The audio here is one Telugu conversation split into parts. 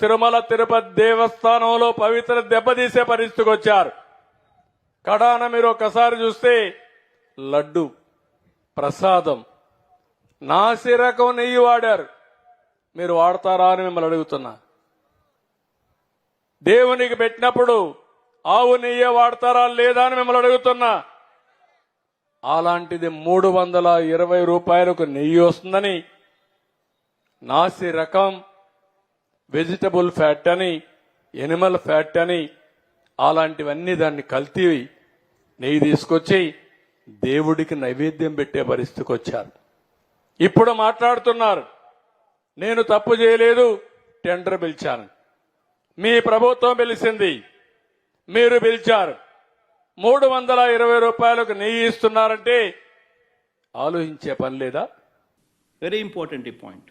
తిరుమల తిరుపతి దేవస్థానంలో పవిత్ర దెబ్బతీసే పరిస్థితికి వచ్చారు. కడాన మీరు ఒకసారి చూస్తే లడ్డు ప్రసాదం నాసిరకం నెయ్యి వాడారు. మీరు వాడతారా అని మిమ్మల్ని అడుగుతున్నా. దేవునికి పెట్టినప్పుడు ఆవు నెయ్యి వాడతారా లేదా అని మిమ్మల్ని అడుగుతున్నా. అలాంటిది మూడు వందల ఇరవై రూపాయలకు నెయ్యి వస్తుందని నాసి రకం వెజిటబుల్ ఫ్యాట్ అని ఎనిమల్ ఫ్యాట్ అని అలాంటివన్నీ దాన్ని కల్తీ నెయ్యి తీసుకొచ్చి దేవుడికి నైవేద్యం పెట్టే పరిస్థితికి వచ్చారు. ఇప్పుడు మాట్లాడుతున్నారు నేను తప్పు చేయలేదు టెండర్ పిలిచాను. మీ ప్రభుత్వం పిలిచింది మీరు పిలిచారు. మూడు వందల ఇరవై రూపాయలకు నెయ్యి ఇస్తున్నారంటే ఆలోచించే పని లేదా? వెరీ ఇంపార్టెంట్ ఈ పాయింట్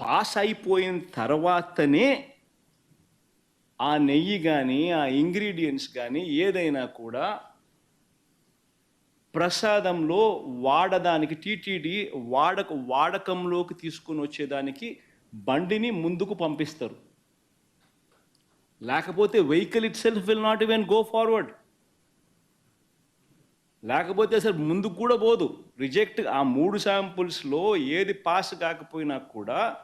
పాస్ అయిపోయిన తర్వాతనే ఆ నెయ్యి కానీ ఆ ఇంగ్రీడియంట్స్ కానీ ఏదైనా కూడా ప్రసాదంలో వాడదానికి టీటీడీ వాడక వాడకంలోకి తీసుకుని వచ్చేదానికి బండిని ముందుకు పంపిస్తారు. లేకపోతే vehicle itself will not even go forward. లేకపోతే అసలు ముందుకు కూడా పోదు. రిజెక్ట్ ఆ మూడు శాంపుల్స్లో ఏది పాస్ కాకపోయినా కూడా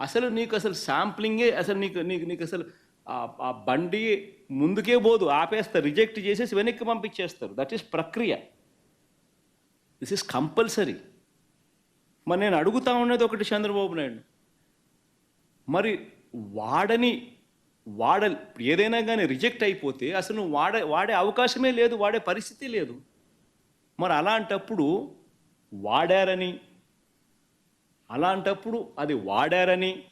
అసలు నీకు అసలు శాంప్లింగే అసలు నీకు నీకు నీకు అసలు ఆ- బండి ముందుకే పోదు. ఆపేస్తారు రిజెక్ట్ చేసేసి వెనక్కి పంపించేస్తారు. దట్ ఈస్ ప్రక్రియ. దిస్ ఇస్ కంపల్సరీ మరి నేను అడుగుతా ఉన్నది ఒకటి చంద్రబాబు నాయుడు. మరి వాడని వాడ ఏదైనా కానీ రిజెక్ట్ అయిపోతే అసలు వాడే వాడే అవకాశమే లేదు వాడే పరిస్థితి లేదు. మరి అలాంటప్పుడు వాడారని? అలాంటప్పుడు అది వాడారని?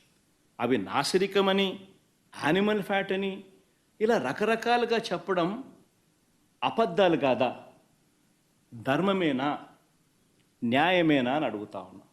అవి నాసిరికమని? యానిమల్ ఫ్యాట్ అని ఇలా రకరకాలుగా చెప్పడం అబద్ధాలు కాదా? ధర్మమేనా? న్యాయమేనా? అని అడుగుతా ఉన్నా.